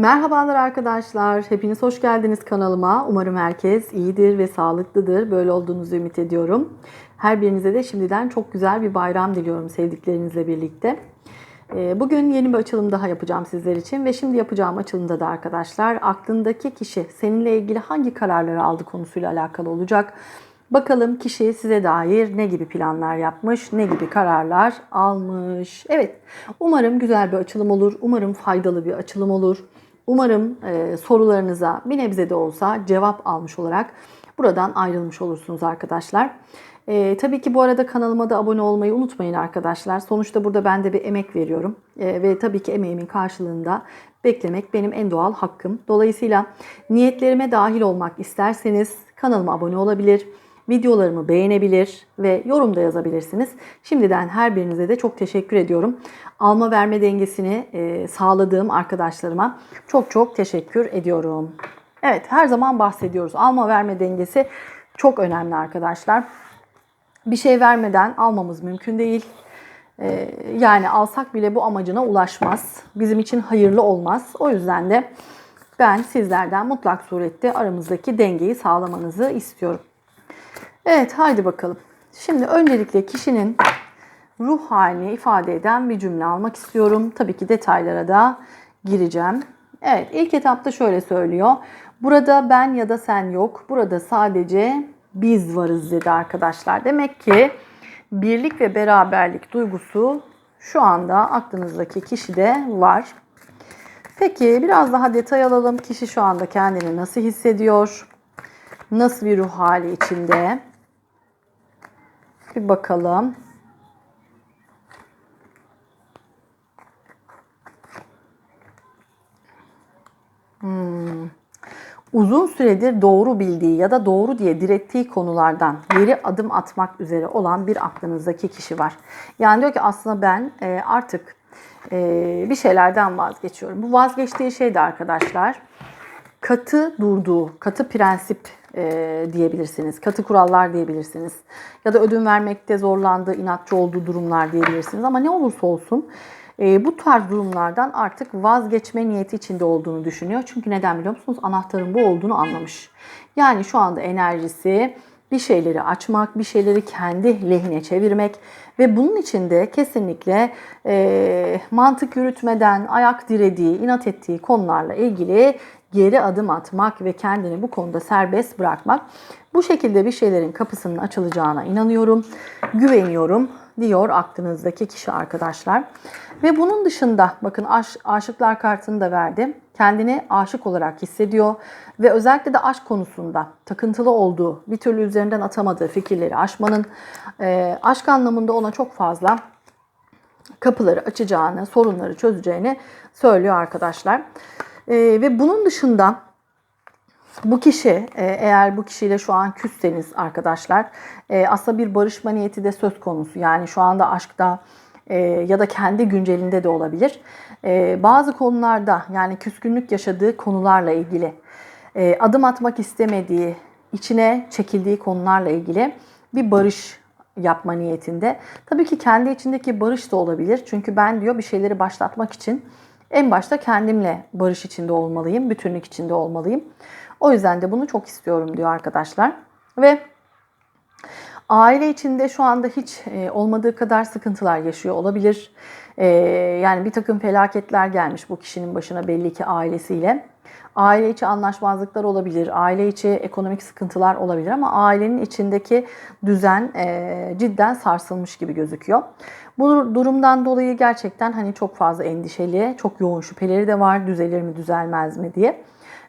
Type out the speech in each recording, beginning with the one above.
Merhabalar arkadaşlar. Hepiniz hoş geldiniz kanalıma. Umarım herkes iyidir ve sağlıklıdır. Böyle olduğunuzu ümit ediyorum. Her birinize de şimdiden çok güzel bir bayram diliyorum sevdiklerinizle birlikte. Ee, Bugün yeni bir açılım daha yapacağım sizler için ve şimdi yapacağım açılımda da arkadaşlar aklındaki kişi seninle ilgili hangi kararları aldı konusuyla alakalı olacak. Bakalım kişi size dair ne gibi planlar yapmış, ne gibi kararlar almış. Evet, umarım güzel bir açılım olur, umarım faydalı bir açılım olur. Umarım e, sorularınıza bir nebze de olsa cevap almış olarak buradan ayrılmış olursunuz arkadaşlar. E, tabii ki bu arada kanalıma da abone olmayı unutmayın arkadaşlar. Sonuçta burada ben de bir emek veriyorum. E, ve tabii ki emeğimin karşılığında beklemek benim en doğal hakkım. Dolayısıyla niyetlerime dahil olmak isterseniz kanalıma abone olabilir, videolarımı beğenebilir ve yorumda yazabilirsiniz. Şimdiden her birinize de çok teşekkür ediyorum. Alma verme dengesini e, sağladığım arkadaşlarıma çok çok teşekkür ediyorum. Evet her zaman bahsediyoruz. Alma verme dengesi çok önemli arkadaşlar. Bir şey vermeden almamız mümkün değil. Ee, yani alsak bile bu amacına ulaşmaz. Bizim için hayırlı olmaz. O yüzden de ben sizlerden mutlak surette aramızdaki dengeyi sağlamanızı istiyorum. Evet haydi bakalım. Şimdi öncelikle kişinin ruh halini ifade eden bir cümle almak istiyorum. Tabii ki detaylara da gireceğim. Evet ilk etapta şöyle söylüyor. Burada ben ya da sen yok. Burada sadece biz varız dedi arkadaşlar. Demek ki birlik ve beraberlik duygusu şu anda aklınızdaki kişide var. Peki biraz daha detay alalım. Kişi şu anda kendini nasıl hissediyor? Nasıl bir ruh hali içinde? Bir bakalım. Hmm. Uzun süredir doğru bildiği ya da doğru diye direttiği konulardan geri adım atmak üzere olan bir aklınızdaki kişi var. Yani diyor ki aslında ben e, artık e, bir şeylerden vazgeçiyorum. Bu vazgeçtiği şey de arkadaşlar katı durduğu, katı prensip e, diyebilirsiniz. Katı kurallar diyebilirsiniz. Ya da ödün vermekte zorlandığı, inatçı olduğu durumlar diyebilirsiniz. Ama ne olursa olsun e, bu tarz durumlardan artık vazgeçme niyeti içinde olduğunu düşünüyor. Çünkü neden biliyor musunuz? Anahtarın bu olduğunu anlamış. Yani şu anda enerjisi bir şeyleri açmak, bir şeyleri kendi lehine çevirmek ve bunun için de kesinlikle e, mantık yürütmeden ayak dirediği, inat ettiği konularla ilgili geri adım atmak ve kendini bu konuda serbest bırakmak. Bu şekilde bir şeylerin kapısının açılacağına inanıyorum, güveniyorum diyor aklınızdaki kişi arkadaşlar. Ve bunun dışında bakın aş, aşıklar kartını da verdim. Kendini aşık olarak hissediyor ve özellikle de aşk konusunda takıntılı olduğu, bir türlü üzerinden atamadığı fikirleri aşmanın e, aşk anlamında ona çok fazla kapıları açacağını, sorunları çözeceğini söylüyor arkadaşlar. E, ve bunun dışında bu kişi e, eğer bu kişiyle şu an küsseniz arkadaşlar e, aslında bir barışma niyeti de söz konusu. Yani şu anda aşkta e, ya da kendi güncelinde de olabilir. Bazı konularda yani küskünlük yaşadığı konularla ilgili adım atmak istemediği, içine çekildiği konularla ilgili bir barış yapma niyetinde. Tabii ki kendi içindeki barış da olabilir. Çünkü ben diyor bir şeyleri başlatmak için en başta kendimle barış içinde olmalıyım, bütünlük içinde olmalıyım. O yüzden de bunu çok istiyorum diyor arkadaşlar. Ve aile içinde şu anda hiç e, olmadığı kadar sıkıntılar yaşıyor olabilir. E, yani bir takım felaketler gelmiş bu kişinin başına belli ki ailesiyle. Aile içi anlaşmazlıklar olabilir, aile içi ekonomik sıkıntılar olabilir ama ailenin içindeki düzen e, cidden sarsılmış gibi gözüküyor. Bu durumdan dolayı gerçekten hani çok fazla endişeli, çok yoğun şüpheleri de var düzelir mi düzelmez mi diye.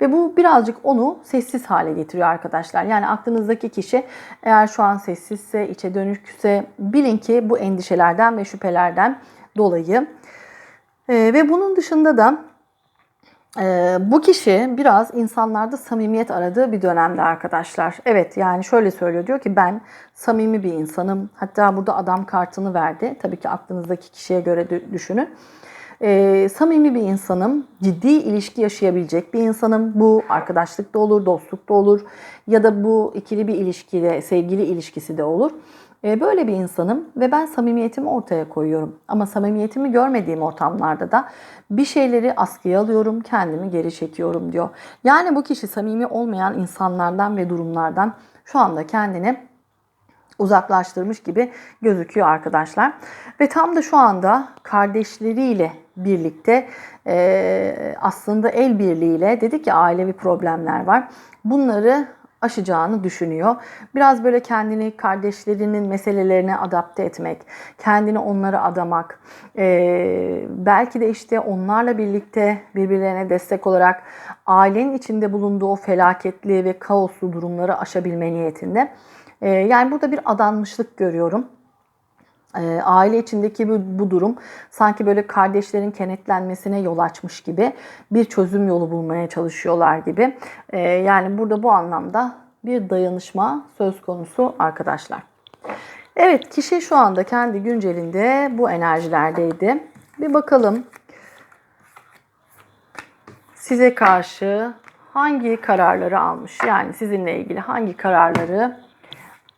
Ve bu birazcık onu sessiz hale getiriyor arkadaşlar. Yani aklınızdaki kişi eğer şu an sessizse, içe dönükse bilin ki bu endişelerden ve şüphelerden dolayı. Ee, ve bunun dışında da ee, bu kişi biraz insanlarda samimiyet aradığı bir dönemde arkadaşlar. Evet yani şöyle söylüyor diyor ki ben samimi bir insanım. Hatta burada adam kartını verdi. Tabii ki aklınızdaki kişiye göre düşünün. Ee, samimi bir insanım, ciddi ilişki yaşayabilecek bir insanım. Bu arkadaşlık da olur, dostluk da olur ya da bu ikili bir ilişkide, sevgili ilişkisi de olur. E, böyle bir insanım ve ben samimiyetimi ortaya koyuyorum. Ama samimiyetimi görmediğim ortamlarda da bir şeyleri askıya alıyorum, kendimi geri çekiyorum diyor. Yani bu kişi samimi olmayan insanlardan ve durumlardan şu anda kendini uzaklaştırmış gibi gözüküyor arkadaşlar. Ve tam da şu anda kardeşleriyle birlikte e, aslında el birliğiyle dedik ya ailevi problemler var. Bunları aşacağını düşünüyor. Biraz böyle kendini kardeşlerinin meselelerine adapte etmek, kendini onlara adamak, e, belki de işte onlarla birlikte birbirlerine destek olarak ailenin içinde bulunduğu o felaketli ve kaoslu durumları aşabilme niyetinde. E, yani burada bir adanmışlık görüyorum. E, aile içindeki bu, bu durum sanki böyle kardeşlerin kenetlenmesine yol açmış gibi bir çözüm yolu bulmaya çalışıyorlar gibi. E, yani burada bu anlamda bir dayanışma söz konusu arkadaşlar. Evet kişi şu anda kendi güncelinde bu enerjilerdeydi. Bir bakalım size karşı hangi kararları almış? Yani sizinle ilgili hangi kararları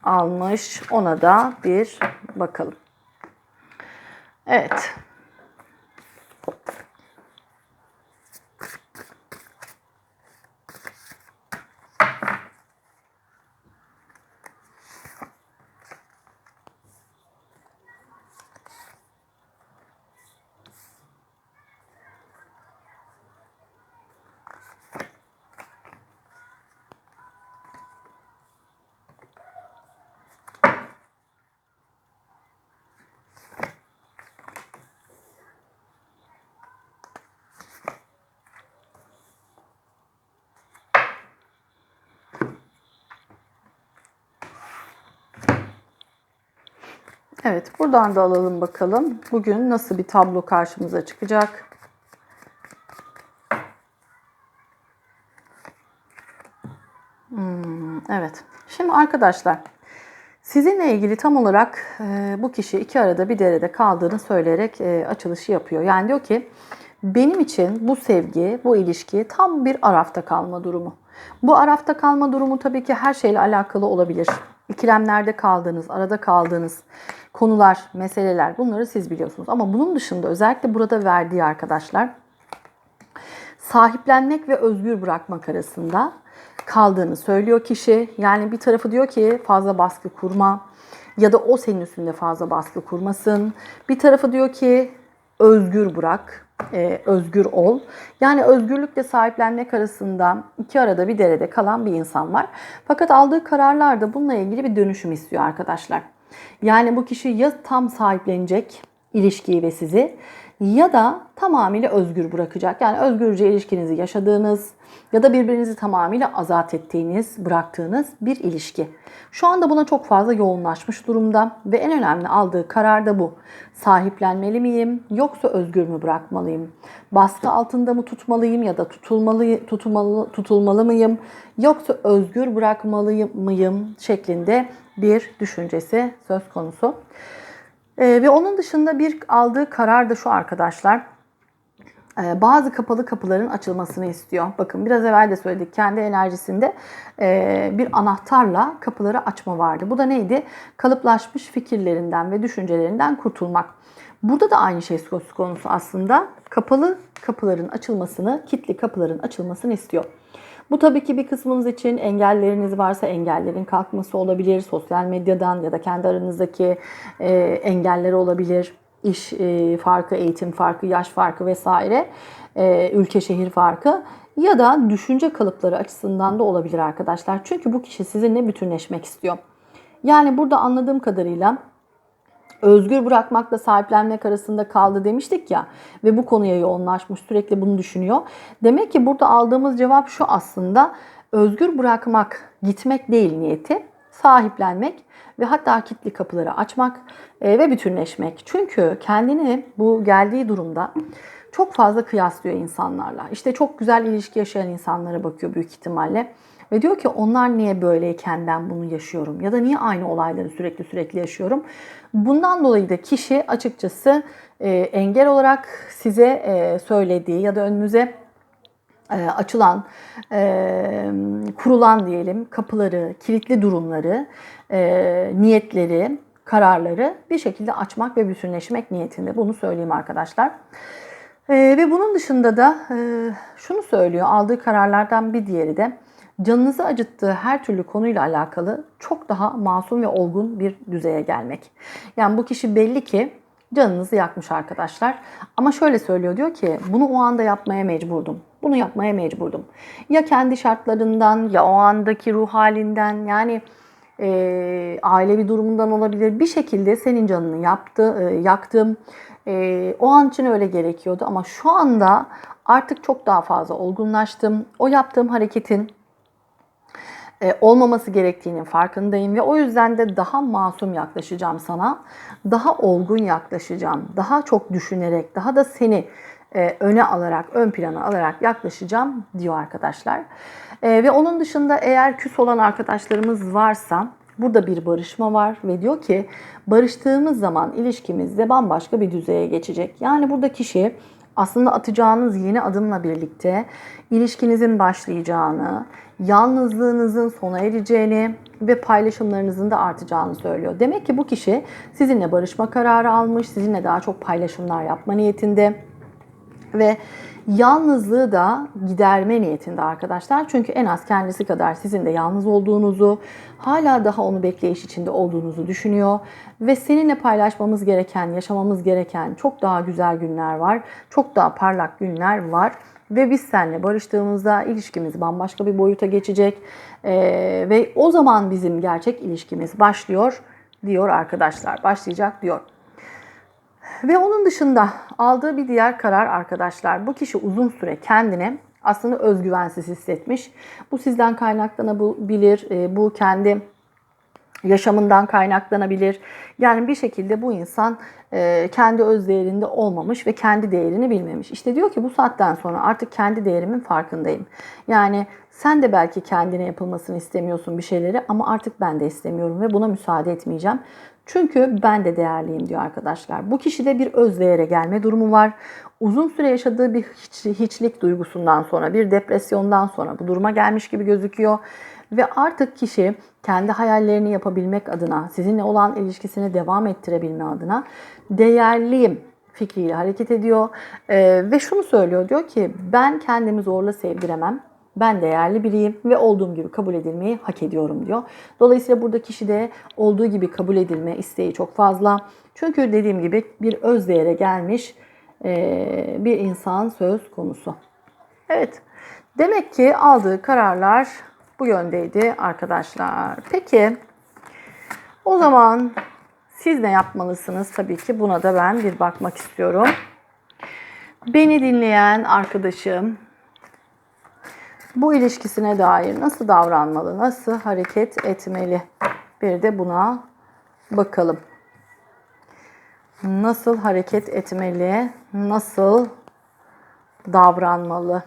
almış? Ona da bir bakalım. Evet. Evet, buradan da alalım bakalım. Bugün nasıl bir tablo karşımıza çıkacak? Hmm, evet. Şimdi arkadaşlar, sizinle ilgili tam olarak e, bu kişi iki arada bir derede kaldığını söyleyerek e, açılışı yapıyor. Yani diyor ki, benim için bu sevgi, bu ilişki tam bir arafta kalma durumu. Bu arafta kalma durumu tabii ki her şeyle alakalı olabilir. İkilemlerde kaldığınız, arada kaldığınız konular, meseleler bunları siz biliyorsunuz. Ama bunun dışında özellikle burada verdiği arkadaşlar sahiplenmek ve özgür bırakmak arasında kaldığını söylüyor kişi. Yani bir tarafı diyor ki fazla baskı kurma ya da o senin üstünde fazla baskı kurmasın. Bir tarafı diyor ki özgür bırak, e, özgür ol. Yani özgürlükle sahiplenmek arasında iki arada bir derede kalan bir insan var. Fakat aldığı kararlarda bununla ilgili bir dönüşüm istiyor arkadaşlar. Yani bu kişi ya tam sahiplenecek ilişkiyi ve sizi ya da tamamıyla özgür bırakacak. Yani özgürce ilişkinizi yaşadığınız ya da birbirinizi tamamıyla azat ettiğiniz, bıraktığınız bir ilişki. Şu anda buna çok fazla yoğunlaşmış durumda ve en önemli aldığı karar da bu. Sahiplenmeli miyim yoksa özgür mü bırakmalıyım? Baskı altında mı tutmalıyım ya da tutulmalı tutulmalı tutulmalı mıyım yoksa özgür bırakmalı mıyım şeklinde bir düşüncesi söz konusu. Ee, ve onun dışında bir aldığı karar da şu arkadaşlar. Ee, bazı kapalı kapıların açılmasını istiyor. Bakın biraz evvel de söyledik kendi enerjisinde e, bir anahtarla kapıları açma vardı. Bu da neydi? Kalıplaşmış fikirlerinden ve düşüncelerinden kurtulmak. Burada da aynı şey söz konusu aslında. Kapalı kapıların açılmasını, kilitli kapıların açılmasını istiyor. Bu tabii ki bir kısmınız için engelleriniz varsa engellerin kalkması olabilir. Sosyal medyadan ya da kendi aranızdaki e, engeller olabilir. İş e, farkı, eğitim farkı, yaş farkı vesaire, e, ülke şehir farkı ya da düşünce kalıpları açısından da olabilir arkadaşlar. Çünkü bu kişi sizinle bütünleşmek istiyor. Yani burada anladığım kadarıyla özgür bırakmakla sahiplenmek arasında kaldı demiştik ya ve bu konuya yoğunlaşmış sürekli bunu düşünüyor. Demek ki burada aldığımız cevap şu aslında özgür bırakmak, gitmek değil niyeti, sahiplenmek ve hatta kilitli kapıları açmak e, ve bütünleşmek. Çünkü kendini bu geldiği durumda çok fazla kıyaslıyor insanlarla. İşte çok güzel ilişki yaşayan insanlara bakıyor büyük ihtimalle. Ve diyor ki onlar niye böyleyken ben bunu yaşıyorum ya da niye aynı olayları sürekli sürekli yaşıyorum. Bundan dolayı da kişi açıkçası e, engel olarak size e, söylediği ya da önünüze e, açılan, e, kurulan diyelim kapıları, kilitli durumları, e, niyetleri kararları bir şekilde açmak ve bütünleşmek niyetinde. Bunu söyleyeyim arkadaşlar. Ee, ve bunun dışında da e, şunu söylüyor. Aldığı kararlardan bir diğeri de canınızı acıttığı her türlü konuyla alakalı çok daha masum ve olgun bir düzeye gelmek. Yani bu kişi belli ki canınızı yakmış arkadaşlar. Ama şöyle söylüyor diyor ki bunu o anda yapmaya mecburdum. Bunu yapmaya mecburdum. Ya kendi şartlarından ya o andaki ruh halinden yani e, ailevi durumundan olabilir. Bir şekilde senin canını yaptı, e, yaktım. E, o an için öyle gerekiyordu ama şu anda artık çok daha fazla olgunlaştım. O yaptığım hareketin olmaması gerektiğinin farkındayım ve o yüzden de daha masum yaklaşacağım sana. Daha olgun yaklaşacağım. Daha çok düşünerek, daha da seni e, öne alarak, ön plana alarak yaklaşacağım diyor arkadaşlar. E, ve onun dışında eğer küs olan arkadaşlarımız varsa burada bir barışma var ve diyor ki barıştığımız zaman ilişkimizde bambaşka bir düzeye geçecek. Yani burada kişi aslında atacağınız yeni adımla birlikte ilişkinizin başlayacağını, yalnızlığınızın sona ereceğini ve paylaşımlarınızın da artacağını söylüyor. Demek ki bu kişi sizinle barışma kararı almış, sizinle daha çok paylaşımlar yapma niyetinde ve yalnızlığı da giderme niyetinde arkadaşlar. Çünkü en az kendisi kadar sizin de yalnız olduğunuzu, hala daha onu bekleyiş içinde olduğunuzu düşünüyor ve seninle paylaşmamız gereken, yaşamamız gereken çok daha güzel günler var. Çok daha parlak günler var ve biz seninle barıştığımızda ilişkimiz bambaşka bir boyuta geçecek ee, ve o zaman bizim gerçek ilişkimiz başlıyor diyor arkadaşlar. Başlayacak diyor. Ve onun dışında aldığı bir diğer karar arkadaşlar. Bu kişi uzun süre kendine aslında özgüvensiz hissetmiş. Bu sizden kaynaklanabilir. E, bu kendi yaşamından kaynaklanabilir. Yani bir şekilde bu insan e, kendi öz değerinde olmamış ve kendi değerini bilmemiş. İşte diyor ki bu saatten sonra artık kendi değerimin farkındayım. Yani sen de belki kendine yapılmasını istemiyorsun bir şeyleri ama artık ben de istemiyorum ve buna müsaade etmeyeceğim. Çünkü ben de değerliyim diyor arkadaşlar. Bu kişide bir öz değere gelme durumu var. Uzun süre yaşadığı bir hiç, hiçlik duygusundan sonra, bir depresyondan sonra bu duruma gelmiş gibi gözüküyor. Ve artık kişi kendi hayallerini yapabilmek adına, sizinle olan ilişkisini devam ettirebilme adına değerliyim fikriyle hareket ediyor. Ee, ve şunu söylüyor, diyor ki ben kendimi zorla sevdiremem. Ben değerli biriyim ve olduğum gibi kabul edilmeyi hak ediyorum diyor. Dolayısıyla burada kişide olduğu gibi kabul edilme isteği çok fazla. Çünkü dediğim gibi bir öz değere gelmiş e, bir insan söz konusu. Evet. Demek ki aldığı kararlar bu yöndeydi arkadaşlar. Peki o zaman siz ne yapmalısınız? Tabii ki buna da ben bir bakmak istiyorum. Beni dinleyen arkadaşım bu ilişkisine dair nasıl davranmalı, nasıl hareket etmeli? Bir de buna bakalım. Nasıl hareket etmeli, nasıl davranmalı?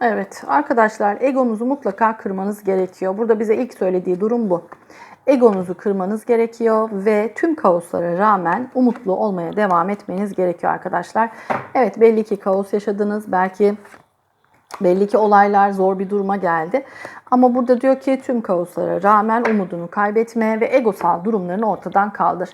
Evet arkadaşlar egonuzu mutlaka kırmanız gerekiyor. Burada bize ilk söylediği durum bu. Egonuzu kırmanız gerekiyor ve tüm kaoslara rağmen umutlu olmaya devam etmeniz gerekiyor arkadaşlar. Evet belli ki kaos yaşadınız. Belki belli ki olaylar zor bir duruma geldi. Ama burada diyor ki tüm kaoslara rağmen umudunu kaybetme ve egosal durumlarını ortadan kaldır.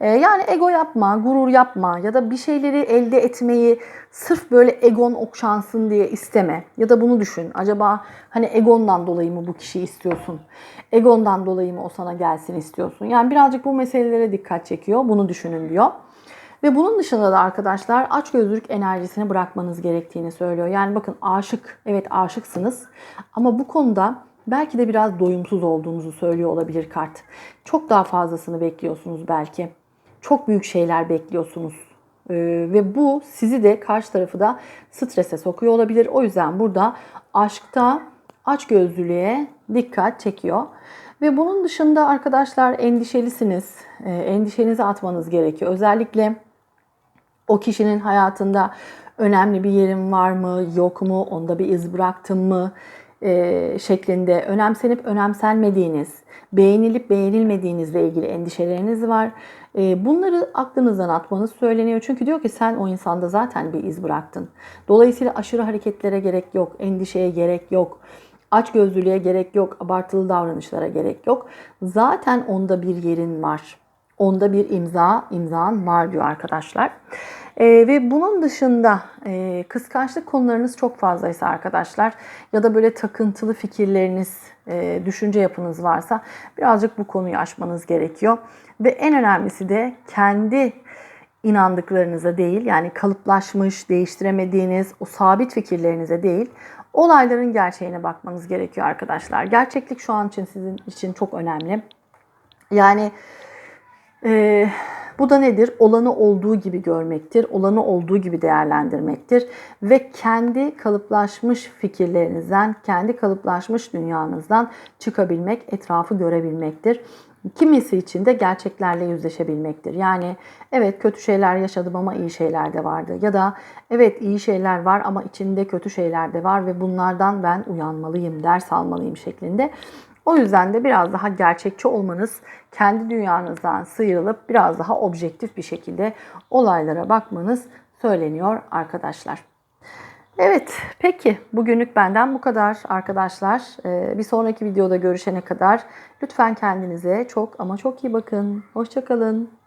Ee, yani ego yapma, gurur yapma ya da bir şeyleri elde etmeyi sırf böyle egon okşansın diye isteme. Ya da bunu düşün. Acaba hani egondan dolayı mı bu kişiyi istiyorsun? Egondan dolayı mı o sana gelsin istiyorsun? Yani birazcık bu meselelere dikkat çekiyor. Bunu düşünün diyor. Ve bunun dışında da arkadaşlar açgözlülük enerjisini bırakmanız gerektiğini söylüyor. Yani bakın aşık, evet aşıksınız ama bu konuda belki de biraz doyumsuz olduğunuzu söylüyor olabilir kart. Çok daha fazlasını bekliyorsunuz belki çok büyük şeyler bekliyorsunuz. Ee, ve bu sizi de karşı tarafı da strese sokuyor olabilir. O yüzden burada aşkta açgözlülüğe dikkat çekiyor. Ve bunun dışında arkadaşlar endişelisiniz. E, endişenizi atmanız gerekiyor. Özellikle o kişinin hayatında önemli bir yerim var mı, yok mu, onda bir iz bıraktım mı? E, şeklinde önemsenip önemsenmediğiniz, beğenilip beğenilmediğinizle ilgili endişeleriniz var. E, bunları aklınızdan atmanız söyleniyor. Çünkü diyor ki sen o insanda zaten bir iz bıraktın. Dolayısıyla aşırı hareketlere gerek yok, endişeye gerek yok. Aç gözlülüğe gerek yok, abartılı davranışlara gerek yok. Zaten onda bir yerin var. Onda bir imza, imzan var diyor arkadaşlar. Ee, ve bunun dışında e, kıskançlık konularınız çok fazlaysa arkadaşlar ya da böyle takıntılı fikirleriniz, e, düşünce yapınız varsa birazcık bu konuyu aşmanız gerekiyor. Ve en önemlisi de kendi inandıklarınıza değil yani kalıplaşmış, değiştiremediğiniz o sabit fikirlerinize değil olayların gerçeğine bakmanız gerekiyor arkadaşlar. Gerçeklik şu an için sizin için çok önemli. Yani e, bu da nedir? Olanı olduğu gibi görmektir, olanı olduğu gibi değerlendirmektir ve kendi kalıplaşmış fikirlerinizden, kendi kalıplaşmış dünyanızdan çıkabilmek, etrafı görebilmektir. Kimisi için de gerçeklerle yüzleşebilmektir. Yani evet kötü şeyler yaşadım ama iyi şeyler de vardı. Ya da evet iyi şeyler var ama içinde kötü şeyler de var ve bunlardan ben uyanmalıyım, ders almalıyım şeklinde. O yüzden de biraz daha gerçekçi olmanız, kendi dünyanızdan sıyrılıp biraz daha objektif bir şekilde olaylara bakmanız söyleniyor arkadaşlar. Evet, peki bugünlük benden bu kadar arkadaşlar. Ee, bir sonraki videoda görüşene kadar lütfen kendinize çok ama çok iyi bakın. Hoşçakalın.